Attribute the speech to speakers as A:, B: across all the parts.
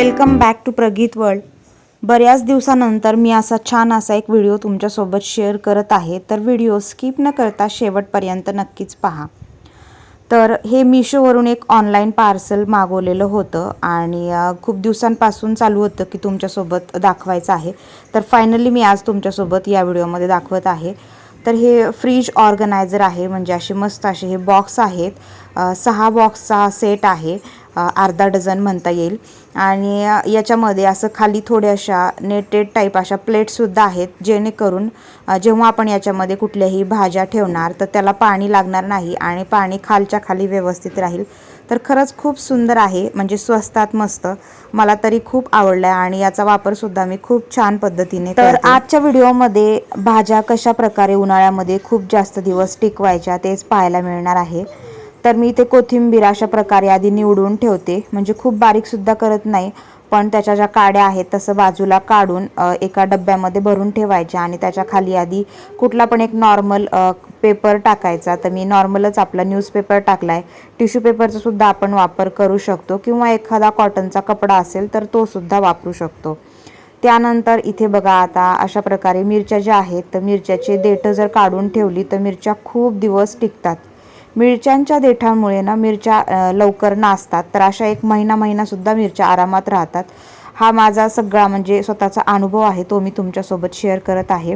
A: Welcome back to Prageet world. बऱ्याच दिवसानंतर मी असा छान असा एक व्हिडिओ तुमच्यासोबत शेअर करत आहे तर व्हिडिओ स्किप न करता शेवटपर्यंत नक्कीच पहा. तर हे मिशोवरून एक ऑनलाईन पार्सल मागवलेलं होतं आणि खूप दिवसांपासून चालू होतं की तुमच्यासोबत दाखवायचं आहे. तर फायनली मी आज तुमच्यासोबत या व्हिडिओमध्ये दाखवत आहे. तर हे फ्रीज ऑर्गनायझर आहे म्हणजे असे मस्त असे हे बॉक्स आहेत. सहा बॉक्सचा सेट आहे. अर्धा डझन म्हणता येईल. आणि याच्यामध्ये असं खाली थोड्या अशा नेटेड टाईप अशा प्लेटसुद्धा आहेत जेणेकरून जेव्हा आपण याच्यामध्ये कुठल्याही भाज्या ठेवणार तर त्याला पाणी लागणार नाही आणि पाणी खालच्या खाली व्यवस्थित राहील. तर खरंच खूप सुंदर आहे म्हणजे स्वस्तात मस्त. मला तरी खूप आवडलं आहे आणि याचा वापरसुद्धा मी खूप छान पद्धतीने तर आजच्या व्हिडिओमध्ये भाज्या कशा प्रकारे उन्हाळ्यामध्ये खूप जास्त दिवस टिकवायच्या तेच पाहायला मिळणार आहे. तर मी इथे कोथिंबीर अशा प्रकारे आधी निवडून ठेवते. म्हणजे खूप बारीकसुद्धा करत नाही पण त्याच्या ज्या काड्या आहेत तसं बाजूला काढून एका डब्यामध्ये भरून ठेवायच्या आणि त्याच्याखाली आधी कुठला पण एक नॉर्मल पेपर टाकायचा. तर मी नॉर्मलच आपला न्यूजपेपर टाकला आहे टिश्यू पेपरचा सुद्धा आपण वापर करू शकतो किंवा एखादा कॉटनचा कपडा असेल तर तो सुद्धा वापरू शकतो. त्यानंतर इथे बघा आता अशा प्रकारे मिरच्या ज्या आहेत तर मिरच्याचे देठं जर काढून ठेवली तर मिरच्या खूप दिवस टिकतात. मिरच्यांच्या देठामुळे ना मिरच्या लवकर नासतात. तर अशा एक महिना महिनासुद्धा मिरच्या आरामात राहतात. हा माझा सगळा म्हणजे स्वतःचा अनुभव आहे. तो मी तुमच्यासोबत शेअर करत आहे.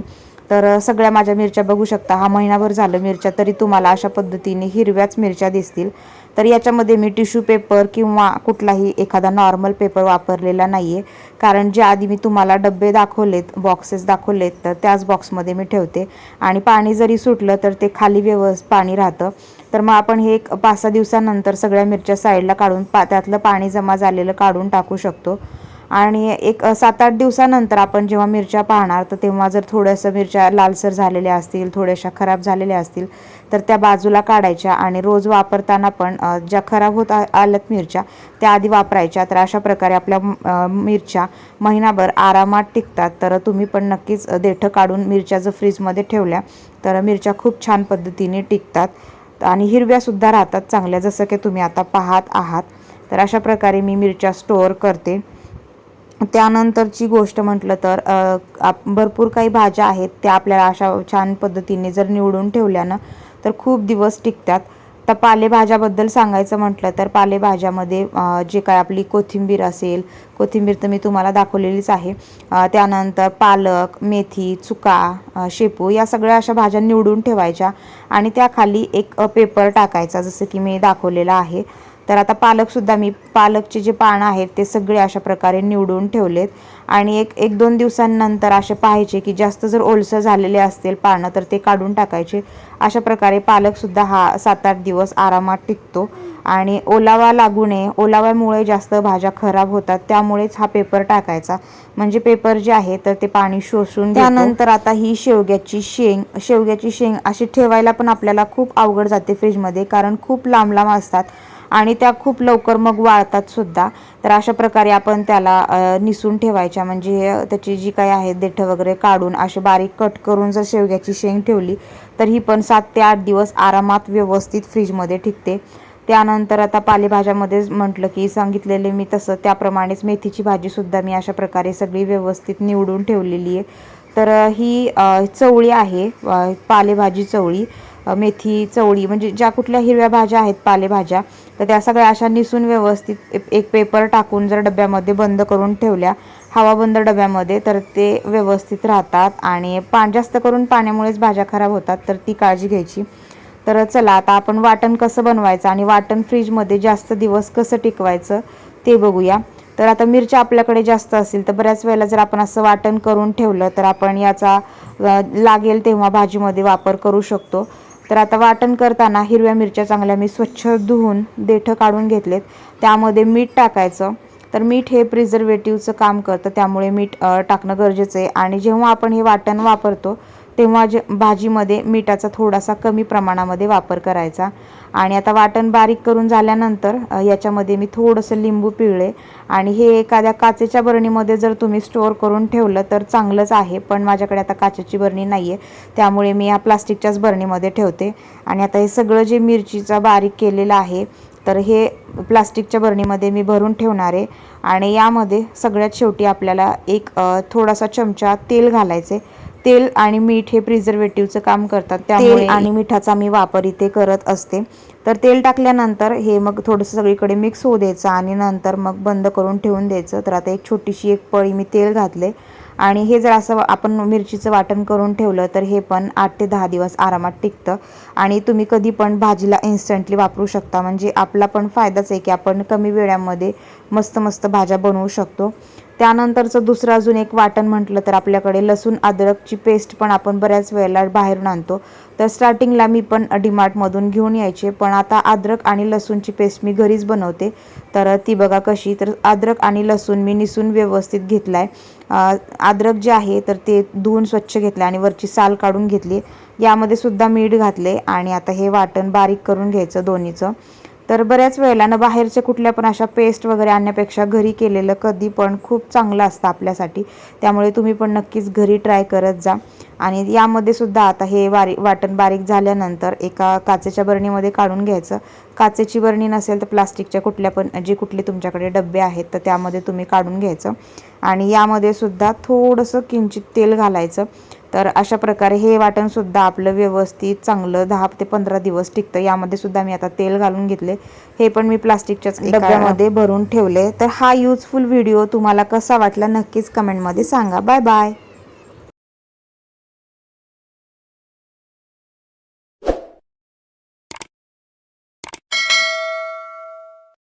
A: तर सगळ्या माझ्या मिरच्या बघू शकता. हा महिनाभर झालं मिरच्या तरी तुम्हाला अशा पद्धतीने हिरव्याच मिरच्या दिसतील. तर याच्यामध्ये मी टिश्यू पेपर किंवा कुठलाही एखादा नॉर्मल पेपर वापरलेला नाही आहे कारण जे आधी मी तुम्हाला डबे दाखवलेत बॉक्सेस दाखवलेत तर त्याच बॉक्समध्ये मी ठेवते. आणि पाणी जरी सुटलं तर ते खाली व्यवस् पाणी राहतं. तर मग आपण हे एक पाच सहा दिवसानंतर सगळ्या मिरच्या साईडला काढून पा त्यातलं पाणी जमा झालेलं काढून टाकू शकतो. आणि एक सात आठ दिवसानंतर आपण जेव्हा मिरच्या पाहणार तर तेव्हा जर थोड्याशा मिरच्या लालसर झालेल्या असतील थोड्याशा खराब झालेल्या असतील तर त्या बाजूला काढायच्या आणि रोज वापरताना पण ज्या खराब होत आ- आल्यात मिरच्या त्या आधी वापरायच्या. तर अशा प्रकारे आपल्या मिरच्या महिनाभर आरामात टिकतात. तर तुम्ही पण नक्कीच देठं काढून मिरच्या जर फ्रीजमध्ये ठेवल्या तर मिरच्या खूप छान पद्धतीने टिकतात आणि हिरव्यासुद्धा राहतात चांगल्या जसं की तुम्ही आता पाहत आहात. तर अशा प्रकारे मी मिरच्या स्टोअर करते. त्यानंतरची गोष्ट म्हटलं तर आप भरपूर काही भाज्या आहेत त्या आपल्याला अशा छान पद्धतीने जर निवडून ठेवल्या ना तर खूप दिवस टिकतात. तर पालेभाज्याबद्दल सांगायचं म्हटलं तर पालेभाज्यामध्ये जे काय आपली कोथिंबीर असेल कोथिंबीर तर मी तुम्हाला दाखवलेलीच आहे. त्यानंतर पालक मेथी चुका शेपू या सगळ्या अशा भाज्या निवडून ठेवायच्या आणि त्याखाली एक पेपर टाकायचा जसं की मी दाखवलेला आहे. तर आता पालकसुद्धा मी पालकचे जे पानं आहेत ते सगळे अशा प्रकारे निवडून ठेवलेत. आणि एक एक दोन दिवसांनंतर असे पाहायचे की जास्त जर ओलसर झालेले असतील पानं तर ते काढून टाकायचे. अशा प्रकारे पालकसुद्धा हा सात आठ दिवस आरामात टिकतो. आणि ओलावा लागू नये. ओलाव्यामुळे जास्त भाज्या खराब होतात. त्यामुळेच हा पेपर टाकायचा. म्हणजे पेपर जे आहे तर ते पाणी शोषून त्यानंतर आता ही शेवग्याची शेंग शेवग्याची शेंग अशी ठेवायला पण आपल्याला खूप अवघड जाते फ्रीजमध्ये. कारण खूप लांब लांब असतात. आणि त्या खूप लवकर मग वाळतात सुद्धा. तर अशा प्रकारे आपण त्याला निसून ठेवायच्या. म्हणजे त्याची जी काही आहे देठं वगैरे काढून असे बारीक कट करून जर शेवग्याची शेंग ठेवली तर ही पण सात ते आठ दिवस आरामात व्यवस्थित फ्रीजमध्ये टिकते. त्यानंतर आता पालेभाज्यामध्येच म्हटलं की सांगितलेले मी तसं त्याप्रमाणेच मेथीची भाजीसुद्धा मी अशा प्रकारे सगळी व्यवस्थित निवडून ठेवलेली आहे. तर ही चवळी आहे पालेभाजी चवळी. मेथी चवळी म्हणजे ज्या कुठल्या हिरव्या भाज्या आहेत पालेभाज्या तर त्या सगळ्या अशा निसून व्यवस्थित एक- एक पेपर टाकून जर डब्यामध्ये बंद करून ठेवल्या हवाबंद डब्यामध्ये तर ते व्यवस्थित राहतात आणि पा जास्त करून पाण्यामुळेच भाज्या खराब होतात तर ती काळजी घ्यायची. तर चला आता आपण वाटण कसं बनवायचं आणि वाटण फ्रीजमध्ये जास्त दिवस कसं टिकवायचं ते बघूया. तर आता मिरच्या आपल्याकडे जास्त असेल तर बऱ्याच वेळेला जर आपण असं वाटण करून ठेवलं तर आपण याचा लागेल तेव्हा भाजीमध्ये वापर करू शकतो. तर आता वाटण करताना हिरव्या मिरच्या चांगल्या मी स्वच्छ धुवून देठं काढून घेतलेत. त्यामध्ये मीठ टाकायचं. तर मीठ हे प्रिझर्वेटिव्हचं काम करतं. त्यामुळे मीठ टाकणं गरजेचं आहे. आणि जेव्हा आपण हे वाटण वापरतो तेव्हा जे भाजीमध्ये मिठाचा थोडासा कमी प्रमाणामध्ये वापर करायचा. आणि आता वाटण बारीक करून झाल्यानंतर याच्यामध्ये मी थोडंसं लिंबू पिळले. आणि हे एखाद्या काचेच्या बरणीमध्ये जर तुम्ही स्टोअर करून ठेवलं तर चांगलंच आहे पण माझ्याकडे आता काचेची बरणी नाही आहे त्यामुळे मी या प्लास्टिकच्याच बरणीमध्ये ठेवते. आणि आता हे सगळं जे मिरचीचा बारीक केलेलं आहे तर हे प्लास्टिकच्या बरणीमध्ये मी भरून ठेवणार आहे. आणि यामध्ये सगळ्यात शेवटी आपल्याला एक थोडासा चमचा तेल घालायचे तेल आणि मीठ हे प्रिझर्वेटिव्हचं काम करतात. त्यामुळे आणि मिठाचा मी वापर इथे करत असते. तर तेल टाकल्यानंतर हे मग थोडंसं सगळीकडे मिक्स होऊ द्यायचं आणि नंतर मग बंद करून ठेवून द्यायचं. तर आता एक छोटीशी एक पळी मी तेल घातले. आणि हे जर असं आपण मिरचीचं वाटण करून ठेवलं तर हे पण आठ ते दहा दिवस आरामात टिकतं. आणि तुम्ही कधी पण भाजीला इन्स्टंटली वापरू शकता. म्हणजे आपला पण फायदाच आहे की आपण कमी वेळामध्ये मस्त मस्त भाज्या बनवू शकतो. त्यानंतरचं दुसरं अजून एक वाटण म्हटलं तर आपल्याकडे लसूण अद्रकची पेस्ट पण आपण बऱ्याच वेळेला बाहेरून आणतो. तर स्टार्टिंगला मी पण डीमार्टमधून घेऊन यायचे पण आता अद्रक आणि लसूणची पेस्ट मी घरीच बनवते. तर ती बघा कशी तर अद्रक आणि लसूण मी निसून व्यवस्थित घेतला आहे अद्रक जे आहे तर ते धुवून स्वच्छ घेतलं आणि वरची साल काढून घेतली. यामध्ये सुद्धा मीठ घातले आणि आता हे वाटण बारीक करून घ्यायचं दोन्हीचं. तर बऱ्याच वेळेला ना बाहेरच्या कुठल्या पण अशा पेस्ट वगैरे आणण्यापेक्षा घरी केलेलं कधी पण खूप चांगलं असतं आपल्यासाठी. त्यामुळे तुम्ही पण नक्कीच घरी ट्राय करत जा. आणि यामध्ये सुद्धा आता हे वारी वाटण बारीक झाल्यानंतर एका काचेच्या बरणीमध्ये काढून घ्यायचं. काचेची बरणी नसेल तर प्लास्टिकच्या कुठल्या पण जे कुठले तुमच्याकडे डबे आहेत तर त्यामध्ये तुम्ही काढून घ्यायचं. आणि यामध्ये सुद्धा थोडंसं किंचित तेल घालायचं. तर अशा प्रकारे हे वाटणसुद्धा आपलं व्यवस्थित चांगलं दहा ते पंधरा दिवस टिकतं. यामध्ये सुद्धा मी आता तेल घालून घेतले. हे पण मी प्लास्टिकच्याच डब्यामध्ये. भरून ठेवले. तर हा यूजफुल व्हिडिओ तुम्हाला कसा वाटला नक्कीच कमेंटमध्ये सांगा. Bye bye